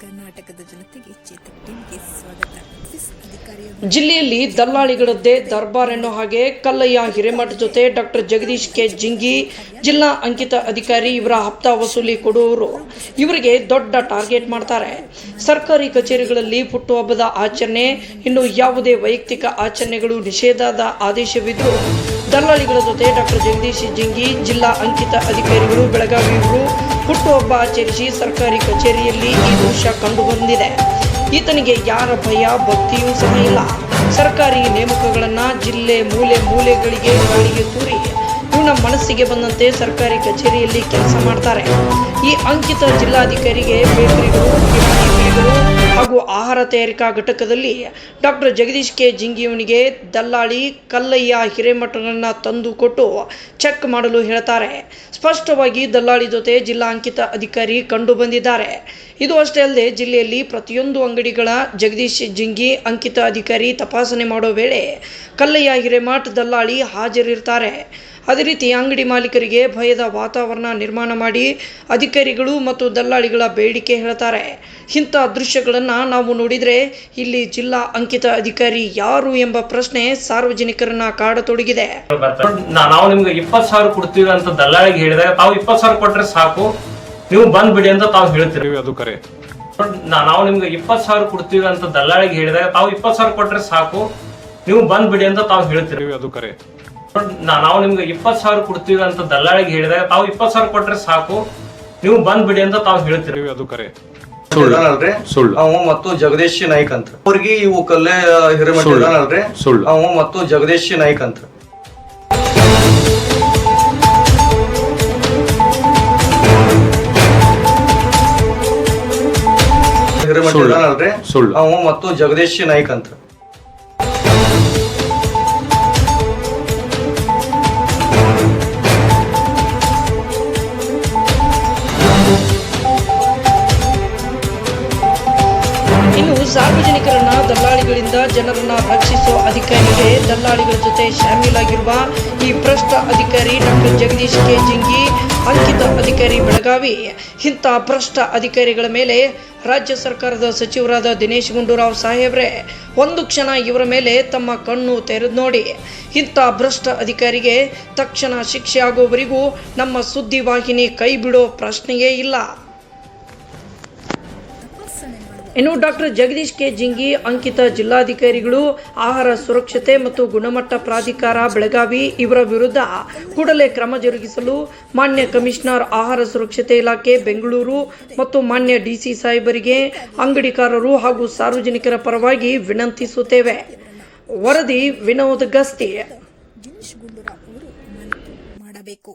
ಕರ್ನಾಟಕದ ಜನತೆಗೆ ಸ್ವಾಗತ. ಜಿಲ್ಲೆಯಲ್ಲಿ ದಲ್ಲಾಳಿಗಳದ್ದೇ ದರ್ಬಾರ್ ಎನ್ನೋ ಹಾಗೆ ಕಲ್ಲಯ್ಯ ಹಿರೇಮಠ ಜೊತೆ ಡಾಕ್ಟರ್ ಜಗದೀಶ್ ಕೆ ಜಿಂಗಿ, ಜಿಲ್ಲಾ ಅಂಕಿತ ಅಧಿಕಾರಿ ಇವರ ಹಪ್ತಾ ವಸೂಲಿ ಕೊಡುವರು ಇವರಿಗೆ ದೊಡ್ಡ ಟಾರ್ಗೆಟ್ ಮಾಡ್ತಾರೆ. ಸರ್ಕಾರಿ ಕಚೇರಿಗಳಲ್ಲಿ ಹುಟ್ಟುಹಬ್ಬದ ಆಚರಣೆ, ಇನ್ನು ಯಾವುದೇ ವೈಯಕ್ತಿಕ ಆಚರಣೆಗಳು ನಿಷೇಧದ ಆದೇಶವಿದ್ದು ದಲ್ಲಾಳಿಗಳ ಜೊತೆ ಡಾಕ್ಟರ್ ಜಗದೀಶ್ ಜಿಂಗಿ ಜಿಲ್ಲಾ ಅಂಕಿತ ಅಧಿಕಾರಿಗಳು ಬೆಳಗಾವಿಯವರು ಹುಟ್ಟುಹಬ್ಬ ಆಚರಿಸಿ ಸರ್ಕಾರಿ ಕಚೇರಿಯಲ್ಲಿ ಈ ದೃಶ್ಯ ಕಂಡುಬಂದಿದೆ. ಈತನಿಗೆ ಯಾರ ಭಯ, ಭಕ್ತಿಯೂ ಸಹ ಇಲ್ಲ. ಸರ್ಕಾರಿ ನೇಮಕಗಳನ್ನು ಜಿಲ್ಲೆ ಮೂಲೆ ಮೂಲೆಗಳಿಗೆ ಗಾಳಿಗೆ ತೂರಿ ಇವನ ಮನಸ್ಸಿಗೆ ಬಂದಂತೆ ಸರ್ಕಾರಿ ಕಚೇರಿಯಲ್ಲಿ ಕೆಲಸ ಮಾಡ್ತಾರೆ. ಈ ಅಂಕಿತ ಜಿಲ್ಲಾಧಿಕಾರಿಗೆ ಬೇಕರಿಗಳು ಕಿರಾಣಿ ಅಂಗಡಿಗಳು ಹಾಗೂ ಆಹಾರ ತಯಾರಿಕಾ ಘಟಕದಲ್ಲಿ ಡಾಕ್ಟರ್ ಜಗದೀಶ್ ಕೆ ಜಿಂಗಿಯವನಿಗೆ ದಲ್ಲಾಳಿ ಕಲ್ಲಯ್ಯ ಹಿರೇಮಠನನ್ನ ತಂದು ಕೊಟ್ಟು ಚೆಕ್ ಮಾಡಲು ಹೇಳ್ತಾರೆ ಸ್ಪಷ್ಟವಾಗಿ ದಲ್ಲಾಳಿ ಜೊತೆ ಜಿಲ್ಲಾ ಅಂಕಿತ ಅಧಿಕಾರಿ ಕಂಡು ಬಂದಿದ್ದಾರೆ. ಇದು ಅಷ್ಟೇ ಅಲ್ಲದೆ ಜಿಲ್ಲೆಯಲ್ಲಿ ಪ್ರತಿಯೊಂದು ಅಂಗಡಿಗಳ ಜಗದೀಶ್ ಜಿಂಗಿ ಅಂಕಿತ ಅಧಿಕಾರಿ ತಪಾಸಣೆ ಮಾಡೋ ವೇಳೆ ಕಲ್ಲಯ್ಯ ಹಿರೇಮಠ ದಲ್ಲಾಳಿ ಹಾಜರಿರ್ತಾರೆ. ಅದೇ ರೀತಿ ಅಂಗಡಿ ಮಾಲೀಕರಿಗೆ ಭಯದ ವಾತಾವರಣ ನಿರ್ಮಾಣ ಮಾಡಿ ಅಧಿಕಾರಿಗಳು ಮತ್ತು ದಲ್ಲಾಳಿಗಳ ಬೇಡಿಕೆ ಹೇಳ್ತಾರೆ. ಇಂಥ ದೃಶ್ಯಗಳನ್ನು ನಾವು ನೋಡಿದರೆ ಇಲ್ಲಿ ಜಿಲ್ಲಾ ಅಂಕಿತ ಅಧಿಕಾರಿ ಯಾರು ಎಂಬ ಪ್ರಶ್ನೆ ಸಾರ್ವಜನಿಕರನ್ನ ಕಾಡತೊಡಗಿದೆ. ನಾವು ನಿಮ್ಗೆ ಇಪ್ಪತ್ ಸಾವಿರ ಕೊಡ್ತೀವಿ ಅಂತ ದಲ್ಲಾಳಿಗೆ ಹೇಳಿದಾಗ ತಾವು ಇಪ್ಪತ್ ಸಾವಿರ ಕೊಟ್ಟರೆ ಸಾಕು. ನೀವು ಬಂದ್ಬಿಡಿ ಅಂತ ತಾವು ಹೇಳ್ತೀರಿ. ಅದು ಕರೆ. ನಾ- ನಾವು ನಿಮ್ಗೆ ಇಪ್ಪತ್ ಸಾವಿರ ಕೊಡ್ತೀವಿ ಅಂತ ದಲ್ಲಾಳಿಗೆ ಹೇಳಿದಾಗ ತಾವು ಇಪ್ಪತ್ ಸಾವಿರ ಕೊಟ್ರೆ ಸಾಕು. ನೀವು ಬಂದ್ಬಿಡಿ ಅಂತ ತಾವು ಹೇಳ್ತೀರಿ. ಅದು ಕರೆ. ನಾವು ನಿಮ್ಗೆ ಇಪ್ಪತ್ ಸಾವಿರ ಕೊಡ್ತೀವಿ ಅಂತ ದಲ್ಲಾಳಿಗೆ ಹೇಳಿದಾಗ ತಾವು ಇಪ್ಪತ್ ಸಾವಿರ ಕೊಟ್ರೆ ಸಾಕು. ನೀವು ಬಂದ್ಬಿಡಿ ಅಂತ ತಾವು ಹೇಳ್ತೀರಿ. ಅದು ಕರೆ. ಅಲ್ರಿ ಸುಳ್ಳು. ಅವ ಮತ್ತು ಜಗದೀಶ್ ನಾಯ್ಕ್ ಅಂತ. ಅವ್ರಿಗೆ ಇವು ಕಲ್ಲೆ ಹಿರೇಮಠ ಸುಳ್ಳು. ಅವ ಮತ್ತು ಜಗದೀಶ್ ನಾಯ್ಕ್ ಅಂತ. ಹಿರೇಮಠ ಸುಳ್ಳು. ಇದಾನಲ್ರಿ ಸುಳ್ಳು. ಅವ ಮತ್ತು ಜಗದೀಶ್ ನಾಯ್ಕ್ ಅಂತ. ಸಾರ್ವಜನಿಕರನ್ನ ದಲ್ಲಾಳಿಗಳಿಂದ ಜನರನ್ನ ರಕ್ಷಿಸುವ ಅಧಿಕಾರಿಗೆ ದಲ್ಲಾಳಿಗಳ ಜೊತೆ ಶಾಮೀಲಾಗಿರುವ ಈ ಭ್ರಷ್ಟ ಅಧಿಕಾರಿ ಡಾಕ್ಟರ್ ಜಗದೀಶ್ ಕೆ. ಜಿಂಗಿ, ಅಂಕಿತ ಅಧಿಕಾರಿ ಬೆಳಗಾವಿ. ಇಂಥ ಭ್ರಷ್ಟ ಅಧಿಕಾರಿಗಳ ಮೇಲೆ ರಾಜ್ಯ ಸರ್ಕಾರದ ಸಚಿವರಾದ ದಿನೇಶ್ ಗುಂಡೂರಾವ್ ಸಾಹೇಬ್ರೆ, ಒಂದು ಕ್ಷಣ ಇವರ ಮೇಲೆ ತಮ್ಮ ಕಣ್ಣು ತೆರೆದು ನೋಡಿ. ಇಂಥ ಭ್ರಷ್ಟ ಅಧಿಕಾರಿಗೆ ತಕ್ಷಣ ಶಿಕ್ಷೆ ನಮ್ಮ ಸುದ್ದಿವಾಹಿನಿ ಕೈ ಬಿಡೋ ಪ್ರಶ್ನೆಯೇ ಇಲ್ಲ. ಇನ್ನು ಡಾಕ್ಟರ್ ಜಗದೀಶ್ ಕೆ ಜಿಂಗಿ, ಅಂಕಿತ ಜಿಲ್ಲಾಧಿಕಾರಿಗಳು, ಆಹಾರ ಸುರಕ್ಷತೆ ಮತ್ತು ಗುಣಮಟ್ಟ ಪ್ರಾಧಿಕಾರ, ಬೆಳಗಾವಿ ಇವರ ವಿರುದ್ಧ ಕೂಡಲೇ ಕ್ರಮ ಜರುಗಿಸಲು ಮಾನ್ಯ ಕಮಿಷನರ್ ಆಹಾರ ಸುರಕ್ಷತೆ ಇಲಾಖೆ, ಬೆಂಗಳೂರು ಮತ್ತು ಮಾನ್ಯ ಡಿಸಿ ಸಾಹೇಬರಿಗೆ ಅಂಗಡಿಕಾರರು ಹಾಗೂ ಸಾರ್ವಜನಿಕರ ಪರವಾಗಿ ವಿನಂತಿಸುತ್ತೇವೆ. ವರದಿ ವಿನೋದ್ ಗಸ್ತಿ. ಮಾಡಬೇಕು.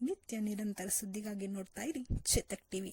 ನಿತ್ಯ ನಿರಂತರ ಸುದ್ದಿಗಾಗಿ ನೋಡ್ತಾ ಇರಿ ಚೇತಕ್ ಟಿವಿ.